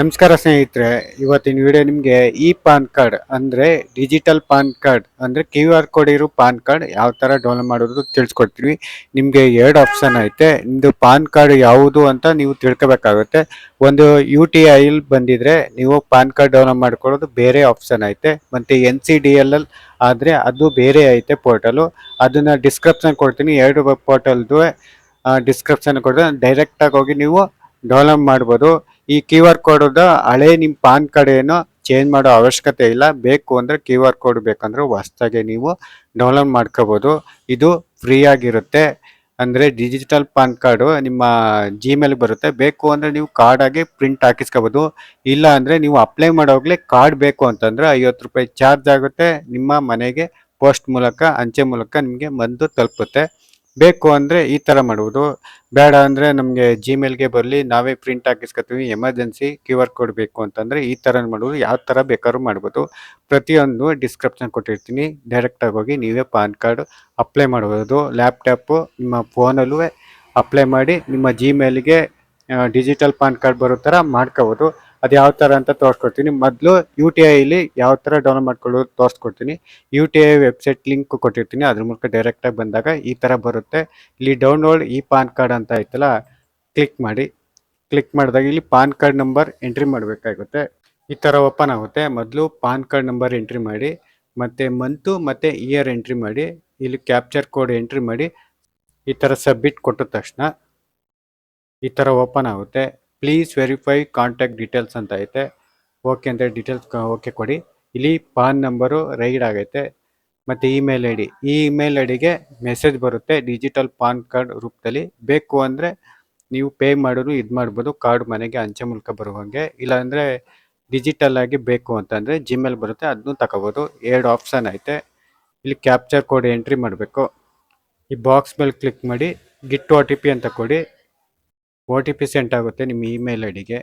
ನಮಸ್ಕಾರ ಸ್ನೇಹಿತರೆ, ಇವತ್ತಿನ ವಿಡಿಯೋ ನಿಮಗೆ ಇ ಪಾನ್ ಕಾರ್ಡ್ ಅಂದರೆ ಡಿಜಿಟಲ್ ಪಾನ್ ಕಾರ್ಡ್ ಅಂದರೆ ಕ್ಯೂ ಆರ್ ಕೋಡ್ ಇರೋ ಪಾನ್ ಕಾರ್ಡ್ ಯಾವ ಥರ ಡೌನ್ಲೋಡ್ ಮಾಡೋದು ತಿಳಿಸ್ಕೊಡ್ತೀವಿ. ನಿಮಗೆ ಎರಡು ಆಪ್ಷನ್ ಐತೆ. ನಿಮ್ಮದು ಪಾನ್ ಕಾರ್ಡ್ ಯಾವುದು ಅಂತ ನೀವು ತಿಳ್ಕೊಬೇಕಾಗುತ್ತೆ. ಒಂದು ಯು ಟಿ ಐಲ್ ಬಂದಿದ್ರೆ ನೀವು ಪಾನ್ ಕಾರ್ಡ್ ಡೌನ್ಲೋಡ್ ಮಾಡ್ಕೊಳ್ಳೋದು ಬೇರೆ ಆಪ್ಷನ್ ಐತೆ. ಮತ್ತು ಎನ್ ಸಿ ಡಿ ಎಲ್ ಆದರೆ ಅದು ಬೇರೆ ಐತೆ ಪೋರ್ಟಲು ಅದನ್ನು ಡಿಸ್ಕ್ರಿಪ್ಷನ್ ಕೊಡ್ತೀನಿ. ಎರಡು ಪೋರ್ಟಲ್ದು ಡಿಸ್ಕ್ರಿಪ್ಷನ್ ಕೊಡ್ತೀನಿ. ಡೈರೆಕ್ಟಾಗಿ ಹೋಗಿ ನೀವು ಡೌನ್ಲೋಡ್ ಮಾಡ್ಬೋದು. ಈ ಕ್ಯೂ ಆರ್ ಕೋಡ್ ಹಳೆ ನಿಮ್ಮ ಪಾನ್ ಕಾರ್ಡ್ ಏನೋ ಚೇಂಜ್ ಮಾಡೋ ಅವಶ್ಯಕತೆ ಇಲ್ಲ. ಬೇಕು ಅಂದರೆ ಕ್ಯೂ ಆರ್ ಕೋಡ್ ಬೇಕಂದ್ರೆ ಹೊಸ್ದಾಗೆ ನೀವು ಡೌನ್ಲೋಡ್ ಮಾಡ್ಕೋಬೋದು. ಇದು ಫ್ರೀ ಆಗಿರುತ್ತೆ. ಅಂದರೆ ಡಿಜಿಟಲ್ ಪಾನ್ ಕಾರ್ಡು ನಿಮ್ಮ ಜಿಮೇಲ್ ಬರುತ್ತೆ. ಬೇಕು ಅಂದರೆ ನೀವು ಕಾರ್ಡಾಗಿ ಪ್ರಿಂಟ್ ಹಾಕಿಸ್ಕೋಬೋದು. ಇಲ್ಲ ಅಂದರೆ ನೀವು ಅಪ್ಲೈ ಮಾಡೋಗ್ಲೇ ಕಾರ್ಡ್ ಬೇಕು ಅಂತಂದರೆ ಐವತ್ತು ರೂಪಾಯಿ ಚಾರ್ಜ್ ಆಗುತ್ತೆ. ನಿಮ್ಮ ಮನೆಗೆ ಪೋಸ್ಟ್ ಮೂಲಕ, ಅಂಚೆ ಮೂಲಕ ನಿಮಗೆ ಬಂದು ತಲುಪುತ್ತೆ. ಬೇಕು ಅಂದರೆ ಈ ಥರ ಮಾಡುವುದು ಬೇಡ ಅಂದರೆ ನಮಗೆ ಜಿಮೇಲ್ಗೆ ಬರಲಿ, ನಾವೇ ಪ್ರಿಂಟ್ ಹಾಕಿಸ್ಕೊತೀವಿ ಎಮರ್ಜೆನ್ಸಿ ಕ್ಯೂ ಆರ್ ಕೋಡ್ ಬೇಕು ಅಂತಂದರೆ ಈ ಥರ ಮಾಡುವುದು ಯಾವ ಥರ ಬೇಕಾದ್ರೂ ಮಾಡ್ಬೋದು. ಪ್ರತಿಯೊಂದು ಡಿಸ್ಕ್ರಿಪ್ಷನ್ ಕೊಟ್ಟಿರ್ತೀನಿ. ಡೈರೆಕ್ಟಾಗಿ ಹೋಗಿ ನೀವೇ ಪಾನ್ ಕಾರ್ಡ್ ಅಪ್ಲೈ ಮಾಡ್ಬೋದು. ಲ್ಯಾಪ್ಟಾಪು ನಿಮ್ಮ ಫೋನಲ್ಲೂ ಅಪ್ಲೈ ಮಾಡಿ ನಿಮ್ಮ ಜಿಮೇಲ್ಗೆ ಡಿಜಿಟಲ್ ಪಾನ್ ಕಾರ್ಡ್ ಬರೋ ಥರ ಮಾಡ್ಕೋಬೋದು. ಅದು ಯಾವ ಥರ ಅಂತ ತೋರಿಸ್ಕೊಡ್ತೀನಿ. ಮೊದಲು ಯು ಟಿ ಐಲಿ ಯಾವ ಥರ ಡೌನ್ಲೋಡ್ ಮಾಡ್ಕೊಳ್ಳೋದು ತೋರಿಸ್ಕೊಡ್ತೀನಿ. U T I website link ಕೊಟ್ಟಿರ್ತೀನಿ. ಅದ್ರ ಮೂಲಕ ಡೈರೆಕ್ಟಾಗಿ ಬಂದಾಗ ಈ ಥರ ಬರುತ್ತೆ. ಇಲ್ಲಿ ಡೌನ್ಲೋಡ್ ಈ ಪಾನ್ ಕಾರ್ಡ್ ಅಂತ ಐತಲ್ಲ ಕ್ಲಿಕ್ ಮಾಡಿ. ಕ್ಲಿಕ್ ಮಾಡಿದಾಗ ಇಲ್ಲಿ ಪಾನ್ ಕಾರ್ಡ್ ನಂಬರ್ ಎಂಟ್ರಿ ಮಾಡಬೇಕಾಗುತ್ತೆ. ಈ ಥರ ಓಪನ್ ಆಗುತ್ತೆ. ಮೊದಲು ಪಾನ್ ಕಾರ್ಡ್ ನಂಬರ್ ಎಂಟ್ರಿ ಮಾಡಿ, ಮತ್ತು ಮಂತು ಮತ್ತು ಇಯರ್ ಎಂಟ್ರಿ ಮಾಡಿ, ಇಲ್ಲಿ ಕ್ಯಾಪ್ಚರ್ ಕೋಡ್ ಎಂಟ್ರಿ ಮಾಡಿ, ಈ ಥರ ಸಬ್ಮಿಟ್ ಕೊಟ್ಟ ತಕ್ಷಣ ಈ ಥರ ಓಪನ್ ಆಗುತ್ತೆ. ಪ್ಲೀಸ್ ವೆರಿಫೈ ಕಾಂಟ್ಯಾಕ್ಟ್ ಡೀಟೇಲ್ಸ್ ಅಂತ ಐತೆ. ಓಕೆ ಅಂತ ಡೀಟೇಲ್ಸ್ ಓಕೆ ಕೊಡಿ. ಇಲ್ಲಿ ಪಾನ್ ನಂಬರು ರೈಡ್ ಆಗೈತೆ. ಮತ್ತು ಇಮೇಲ್ ಐ ಡಿ ಈ ಇಮೇಲ್ ಐ ಡಿಗೆ ಮೆಸೇಜ್ ಬರುತ್ತೆ. ಡಿಜಿಟಲ್ ಪಾನ್ ಕಾರ್ಡ್ ರೂಪದಲ್ಲಿ. ಬೇಕು ಅಂದರೆ ನೀವು ಪೇ ಮಾಡೋರು ಇದು ಮಾಡ್ಬೋದು ಕಾರ್ಡ್ ಮನೆಗೆ ಅಂಚೆ ಮೂಲಕ ಬರುವಂಗೆ ಇಲ್ಲಾಂದರೆ ಡಿಜಿಟಲ್ ಆಗಿ ಬೇಕು ಅಂತಂದರೆ ಜಿಮೇಲ್ ಬರುತ್ತೆ. ಅದನ್ನು ತಗೋಬೋದು. ಎರಡು ಆಪ್ಷನ್ ಐತೆ. ಇಲ್ಲಿ ಕ್ಯಾಪ್ಚರ್ ಕೋಡ್ ಎಂಟ್ರಿ ಮಾಡಬೇಕು. ಈ ಬಾಕ್ಸ್ ಮೇಲೆ ಕ್ಲಿಕ್ ಮಾಡಿ ಗಿಟ್ ಒ ಟಿ ಪಿ ಅಂತ ಕೊಡಿ. ಒ ಟಿ ಪಿ ಸೆಂಟ್ ಆಗುತ್ತೆ ನಿಮ್ಮ ಇಮೇಲ್ ಐ ಡಿಗೆ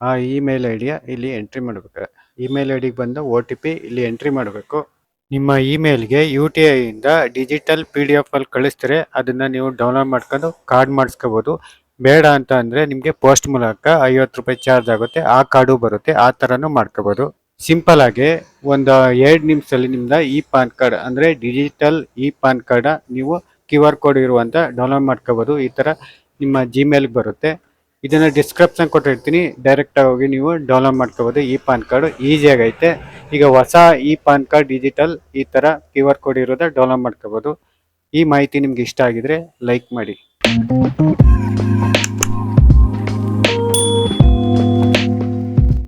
ಆ ಇಮೇಲ್ ಐ ಡಿಯ ಇಲ್ಲಿ ಎಂಟ್ರಿ ಮಾಡಬೇಕು. ಇಮೇಲ್ ಐ ಡಿಗೆ ಬಂದು ಒ ಟಿ ಪಿ ಇಲ್ಲಿ ಎಂಟ್ರಿ ಮಾಡಬೇಕು. ನಿಮ್ಮ ಇಮೇಲ್ಗೆ ಯು ಟಿ ಐಯಿಂದ ಡಿಜಿಟಲ್ ಪಿ ಡಿ ಎಫ್ ಅಲ್ಲಿ ಕಳಿಸ್ತಾರೆ. ಅದನ್ನು ನೀವು ಡೌನ್ಲೋಡ್ ಮಾಡ್ಕೊಂಡು ಕಾರ್ಡ್ ಮಾಡಿಸ್ಕೋಬೋದು. ಬೇಡ ಅಂತ ಅಂದರೆ ನಿಮಗೆ ಪೋಸ್ಟ್ ಮೂಲಕ ಐವತ್ತು ರೂಪಾಯಿ ಚಾರ್ಜ್ ಆಗುತ್ತೆ. ಆ ಕಾರ್ಡು ಬರುತ್ತೆ. ಆ ಥರನೂ ಮಾಡ್ಕೋಬೋದು. ಸಿಂಪಲ್ ಆಗಿ ಒಂದು ಎರಡು ನಿಮಿಷದಲ್ಲಿ ನಿಮ್ದು ಇ ಪಾನ್ ಕಾರ್ಡ್ ಅಂದರೆ ಡಿಜಿಟಲ್ ಇ ಪಾನ್ ಕಾರ್ಡ ನೀವು ಕ್ಯೂ ಆರ್ ಕೋಡ್ ಇರುವಂತ ಡೌನ್ಲೋಡ್ ಮಾಡ್ಕೋಬೋದು. ಈ ಥರ ನಿಮ್ಮ ಜಿಮೇಲ್ಗೆ ಬರುತ್ತೆ. ಇದನ್ನ ಡಿಸ್ಕ್ರಿಪ್ಷನ್ ಕೊಟ್ಟಿರ್ತೀನಿ. ಡೈರೆಕ್ಟ್ ಆಗಿ ಹೋಗಿ ನೀವು ಡೌನ್ಲೋಡ್ ಮಾಡ್ಕೋಬೋದು. ಈ ಪಾನ್ ಕಾರ್ಡ್ ಈಸಿಯಾಗೈತೆ ಈಗ ಹೊಸ ಈ ಪಾನ್ ಕಾರ್ಡ್ ಡಿಜಿಟಲ್ ಈ ಥರ ಕ್ಯೂ ಆರ್ ಕೋಡ್ ಇರೋದ ಡೌನ್ಲೋಡ್ ಮಾಡ್ಕೋಬೋದು. ಈ ಮಾಹಿತಿ ನಿಮ್ಗೆ ಇಷ್ಟ ಆಗಿದ್ರೆ ಲೈಕ್ ಮಾಡಿ.